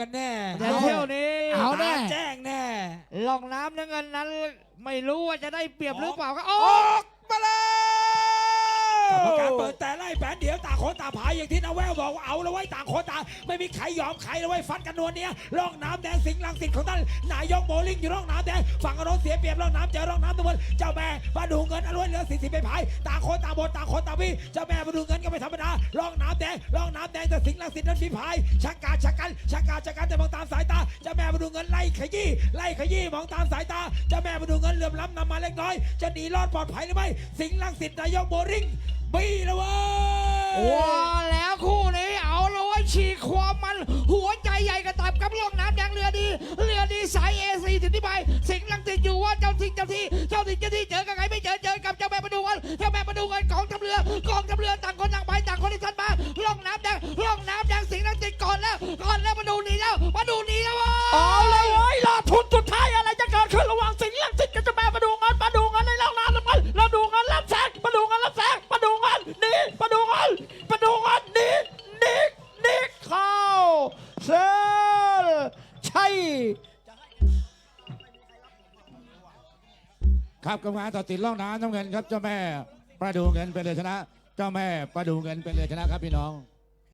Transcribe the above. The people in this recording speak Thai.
กันแน่แต่เที่ยวนี้เอาแน่ตแจ้งแน่ลองน้ำน้ำเงินนั้น ไม่รู้ว่าจะได้เปรียบหรือเปล่าก็โอ้ออกมาแล้วกรรมการเปิดแต่ไล่แผนเดี๋ยวต่าง คนต่างผายอย่างที่นาแววบอกว่าเอาแล้วไว้ต่างคนต่างไม่มีใครยอมใครแล้วไว้ฟัดกันนวลเนี้ยร่องน้ำแดงสิงห์ลังสิตของท่านนายกโบลิ่งอยู่ร่องน้ำแดงฝั่งอโนนเสียเปรียบร่องน้ำเจอร่องน้ำตะวันเจ้าแม่มาดูเงินอรวยเหลือสี่สิบไปพายต่างคนต่างบนต่างคนต่างพี่เจ้าแม่มาดูเงินก็ไม่ธรรมดาร่องน้ำแดงร่องน้ำแดงแต่สิงห์ลังสิตนั้นมีพายชักกาชักกันชักกาชักกันแต่มองตามสายตาเจ้าแม่มาดูเงินไล่ขยี้ไล่ขยี้มองตามสายตาเจ้าแม่มาดูเงินเหลื่อมล้ำนำมาเล็กน้อย จะหนีรอดปลอดภัยหรือไม่สิงห์ลังสิตนายกโบริ่งบีแล้วเว้ย ว้าแล้วคู่นี้เอาเลยเว้ยฉีกความมัน หัวใจใหญ่กระตับกับลงน้ำแดงเรือดี เรือดีสายเอซีถึงที่ไปสิงห์ลังติดอยู่ว่าเจ้าทิงเจ้าที่เจ้าทิงเจ้าที่เจอกับใครไม่เจอเจอกับเจ้าแม่ประดูกันเจ้าแม่ประดูกันกองทัพเรือ กองทัพเรือต่างคนต่างไปต่างคนที่ทันมาลงน้ำแดง ครับกรรมการตัดสินล่องน้ำน้ำเงินครับเจ้าแม่ประดูเงินเป็นเลยชนะ เจ้าแม่ประดูเงินเป็นเลยชนะครับพี่น้อง